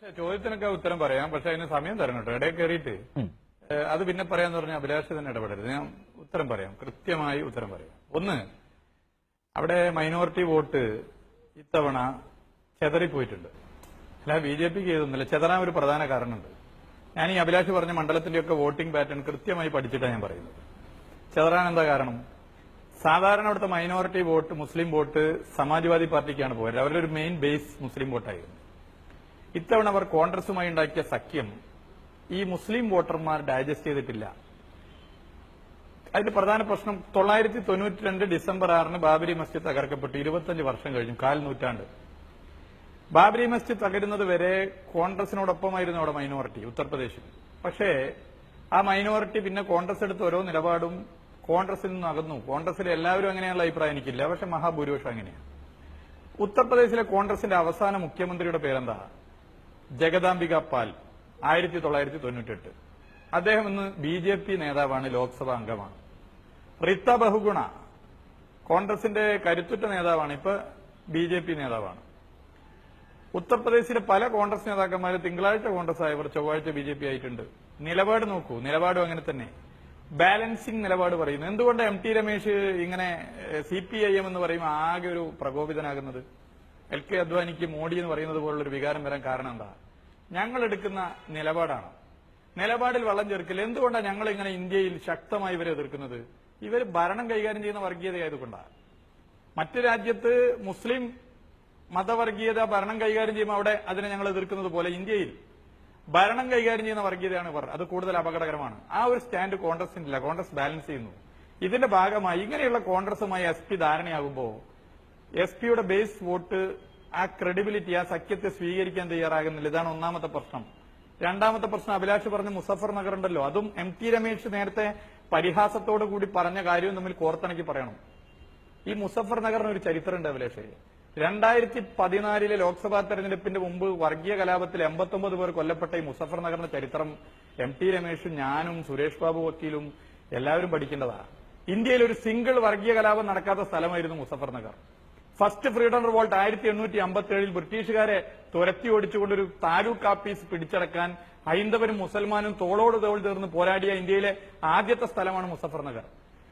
ചോദ്യത്തിനൊക്കെ ഉത്തരം പറയാം. പക്ഷെ അതിന് സമയം തരണം കേട്ടോ ഇടയിൽ കയറിയിട്ട് അത് പിന്നെ പറയാന്ന് പറഞ്ഞാൽ അഭിലാഷ് തന്നെ ഇടപെടരുത്. ഞാൻ ഉത്തരം പറയാം. കൃത്യമായി ഉത്തരം പറയാം. ഒന്ന് അവിടെ മൈനോറിറ്റി വോട്ട് ഇത്തവണ ചെതറിപ്പോയിട്ടുണ്ട് അല്ല ബി ജെ പിക്ക് ചെയ്തൊന്നുമില്ല ചെതറാൻ ഒരു പ്രധാന കാരണമുണ്ട്. ഞാൻ ഈ അഭിലാഷ് പറഞ്ഞ മണ്ഡലത്തിന്റെയൊക്കെ വോട്ടിംഗ് പാറ്റേൺ കൃത്യമായി പഠിച്ചിട്ടാണ് ഞാൻ പറയുന്നത്. ചെതറാൻ എന്താ കാരണം? സാധാരണ അവിടുത്തെ minority vote Muslim vote Samajwadi പാർട്ടിക്കാണ് പോയത്. അവരുടെ ഒരു മെയിൻ ബേസ് മുസ്ലിം വോട്ടായിരുന്നു. ഇത്തവണ അവർ കോൺഗ്രസുമായി ഉണ്ടാക്കിയ സഖ്യം ഈ മുസ്ലിം വോട്ടർമാർ ഡൈജസ്റ്റ് ചെയ്തിട്ടില്ല. അതിന്റെ പ്രധാന പ്രശ്നം തൊള്ളായിരത്തി തൊണ്ണൂറ്റി രണ്ട് ഡിസംബർ ആറിന് ബാബരി മസ്ജിദ് തകർക്കപ്പെട്ടു. ഇരുപത്തഞ്ച് വർഷം കഴിഞ്ഞു. കാൽ നൂറ്റാണ്ട്. ബാബരി മസ്ജിദ് തകരുന്നത് വരെ കോൺഗ്രസിനോടൊപ്പമായിരുന്നു അവിടെ മൈനോറിറ്റി ഉത്തർപ്രദേശിൽ. പക്ഷേ ആ മൈനോറിറ്റി പിന്നെ കോൺഗ്രസ് എടുത്ത ഓരോ നിലപാടും കോൺഗ്രസിൽ നിന്ന് അകന്നു. കോൺഗ്രസിൽ എല്ലാവരും അങ്ങനെയുള്ള അഭിപ്രായം എനിക്കില്ല. പക്ഷെ മഹാഭൂരിപക്ഷം അങ്ങനെയാണ് ഉത്തർപ്രദേശിലെ കോൺഗ്രസിന്റെ അവസാന മുഖ്യമന്ത്രിയുടെ പേരെന്താ? ജഗദാംബിക പാൽ ആയിരത്തി തൊള്ളായിരത്തി തൊണ്ണൂറ്റെട്ട് അദ്ദേഹം ഇന്ന് ബി ജെ പി നേതാവാണ് ലോക്സഭാ അംഗമാണ്. റിത്ത ബഹുഗുണ കോൺഗ്രസിന്റെ കരുത്തുറ്റ നേതാവാണ് ഇപ്പൊ ബി ജെ പി നേതാവാണ്. ഉത്തർപ്രദേശിലെ പല കോൺഗ്രസ് നേതാക്കന്മാർ തിങ്കളാഴ്ച കോൺഗ്രസ് ആയവർ ചൊവ്വാഴ്ച ബി ജെ പി ആയിട്ടുണ്ട്. നിലപാട് നോക്കൂ നിലപാടും അങ്ങനെ തന്നെ. ബാലൻസിംഗ് നിലപാട് പറയുന്നു. എന്തുകൊണ്ട് എം ടി രമേശ് ഇങ്ങനെ സി പി ഐ എം എന്ന് പറയുമ്പോൾ ആകെ ഒരു പ്രകോപിതനാകുന്നത്? എൽ കെ അദ്വാനിക്ക് മോഡി എന്ന് പറയുന്നത് പോലുള്ള ഒരു വികാരം വരാൻ കാരണം എന്താ? ഞങ്ങൾ എടുക്കുന്ന നിലപാടാണ്. നിലപാടിൽ വള്ളം ചേർക്കില്ല എന്തുകൊണ്ടാണ് ഞങ്ങൾ ഇങ്ങനെ ഇന്ത്യയിൽ ശക്തമായി ഇവരെ എതിർക്കുന്നത്? ഇവർ ഭരണം കൈകാര്യം ചെയ്യുന്ന വർഗീയതയായതുകൊണ്ടാണ് മറ്റു രാജ്യത്ത് മുസ്ലിം മതവർഗീയത ഭരണം കൈകാര്യം ചെയ്യുമ്പോൾ അവിടെ അതിനെ ഞങ്ങൾ എതിർക്കുന്നത് പോലെ ഇന്ത്യയിൽ ഭരണം കൈകാര്യം ചെയ്യുന്ന വർഗീയതയാണ് ഇവർ. അത് കൂടുതൽ അപകടകരമാണ്. ആ ഒരു സ്റ്റാൻഡ് കോൺഗ്രസിനില്ല. കോൺഗ്രസ് ബാലൻസ് ചെയ്യുന്നു. ഇതിന്റെ ഭാഗമായി ഇങ്ങനെയുള്ള കോൺഗ്രസുമായി എസ് പി ധാരണയാകുമ്പോൾ എസ് പിയുടെ ബേസ് വോട്ട് ആ ക്രെഡിബിലിറ്റി ആ സഖ്യത്തെ സ്വീകരിക്കാൻ തയ്യാറാകുന്നില്ല. ഇതാണ് ഒന്നാമത്തെ പ്രശ്നം. രണ്ടാമത്തെ പ്രശ്നം അഭിലാഷ് പറഞ്ഞ മുസഫർ നഗർ ഉണ്ടല്ലോ. അതും എം ടി രമേശ് നേരത്തെ പരിഹാസത്തോടു കൂടി പറഞ്ഞ കാര്യവും തമ്മിൽ കോർത്തിണക്കി പറയണം. ഈ മുസഫർ നഗറിന് ഒരു ചരിത്രമുണ്ട് അഭിലാഷ്. രണ്ടായിരത്തി പതിനാലിലെ ലോക്സഭാ തെരഞ്ഞെടുപ്പിന്റെ മുമ്പ് വർഗീയ കലാപത്തിൽ എൺപത്തൊമ്പത് പേർ കൊല്ലപ്പെട്ട ഈ മുസഫർ നഗറിന്റെ ചരിത്രം എം ടി രമേശും ഞാനും സുരേഷ് ബാബു വക്കീലും എല്ലാവരും പഠിക്കേണ്ടതാണ്. ഇന്ത്യയിൽ ഒരു സിംഗിൾ വർഗീയ കലാപം നടക്കാത്ത സ്ഥലമായിരുന്നു Muzaffarnagar. First freedom revolt ആയിരത്തി എണ്ണൂറ്റി അമ്പത്തി ഏഴിൽ ബ്രിട്ടീഷുകാരെ തുരത്തി ഓടിച്ചുകൊണ്ട് ഒരു താലൂക്ക് ആപ്പീസ് പിടിച്ചടക്കാൻ ഹൈന്ദവരും മുസൽമാനും തോളോട് തോൾ ചേർന്ന് പോരാടിയ ഇന്ത്യയിലെ ആദ്യത്തെ സ്ഥലമാണ് മുസഫർനഗർ.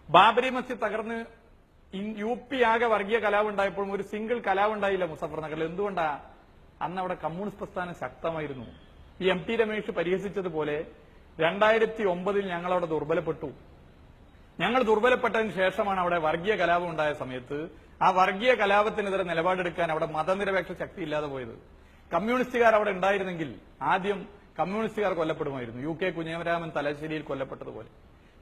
ബാബരി മസ്ജിദ് തകർന്ന് യു പി ആകെ വർഗീയ കലാവുണ്ടായപ്പോഴും ഒരു സിംഗിൾ കലാവുണ്ടായില്ല ഉണ്ടായില്ല മുസഫർ നഗറിൽ എന്തുകൊണ്ടാ? അന്ന് അവിടെ കമ്മ്യൂണിസ്റ്റ് പ്രസ്ഥാനം ശക്തമായിരുന്നു. ഈ എം ടി രമേശ് പരിഹസിച്ചതുപോലെ രണ്ടായിരത്തി ഒമ്പതിൽ ഞങ്ങൾ അവിടെ ദുർബലപ്പെട്ടു. ഞങ്ങൾ ദുർബലപ്പെട്ടതിന് ശേഷമാണ് അവിടെ വർഗീയ കലാപം ഉണ്ടായ സമയത്ത് ആ വർഗീയ കലാപത്തിനെതിരെ നിലപാടെടുക്കാൻ അവിടെ മതനിരപേക്ഷ ശക്തി ഇല്ലാതെ പോയത്. കമ്മ്യൂണിസ്റ്റുകാർ അവിടെ ഉണ്ടായിരുന്നെങ്കിൽ ആദ്യം കമ്മ്യൂണിസ്റ്റുകാർ കൊല്ലപ്പെടുമായിരുന്നു. യു കെ കുഞ്ഞമരാമൻ തലശ്ശേരിയിൽ കൊല്ലപ്പെട്ടതുപോലെ.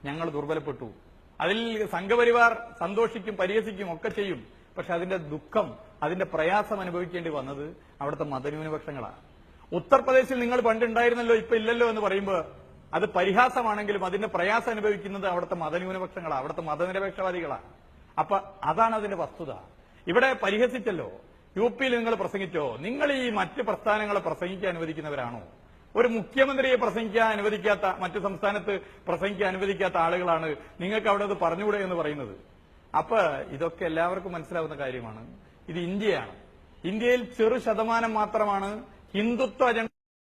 ഞങ്ങൾ ദുർബലപ്പെട്ടു. അതിൽ സംഘപരിവാർ സന്തോഷിക്കും പരിഹസിക്കും ഒക്കെ ചെയ്യും. പക്ഷെ അതിന്റെ ദുഃഖം അതിന്റെ പ്രയാസം അനുഭവിക്കേണ്ടി വന്നത് അവിടുത്തെ മതന്യൂനപക്ഷങ്ങളാണ്. ഉത്തർപ്രദേശിൽ നിങ്ങൾ പണ്ടുണ്ടായിരുന്നല്ലോ ഇപ്പൊ ഇല്ലല്ലോ എന്ന് പറയുമ്പോൾ അത് പരിഹാസമാണെങ്കിലും അതിന്റെ പ്രയാസം അനുഭവിക്കുന്നത് അവിടുത്തെ മതന്യൂനപക്ഷങ്ങളാണ്. അവിടുത്തെ മതനിരപേക്ഷവാദികളാണ്. അപ്പൊ അതാണ് അതിന്റെ വസ്തുത. ഇവിടെ പരിഹസിച്ചല്ലോ. യു പിയിൽ നിങ്ങൾ പ്രസംഗിച്ചോ? നിങ്ങൾ ഈ മറ്റ് പ്രസ്ഥാനങ്ങളെ പ്രസംഗിക്കാൻ അനുവദിക്കുന്നവരാണോ? ഒരു മുഖ്യമന്ത്രിയെ പ്രസംഗിക്കാൻ അനുവദിക്കാത്ത മറ്റു സംസ്ഥാനത്ത് പ്രസംഗിക്കാൻ അനുവദിക്കാത്ത ആളുകളാണ് നിങ്ങൾക്ക് അവിടെ അത് പറഞ്ഞുകൂടെ എന്ന് പറയുന്നത്. അപ്പൊ ഇതൊക്കെ എല്ലാവർക്കും മനസ്സിലാവുന്ന കാര്യമാണ്. ഇത് ഇന്ത്യയാണ്. ഇന്ത്യയിൽ ചെറു ശതമാനം മാത്രമാണ് ഹിന്ദുത്വ അജണ്ട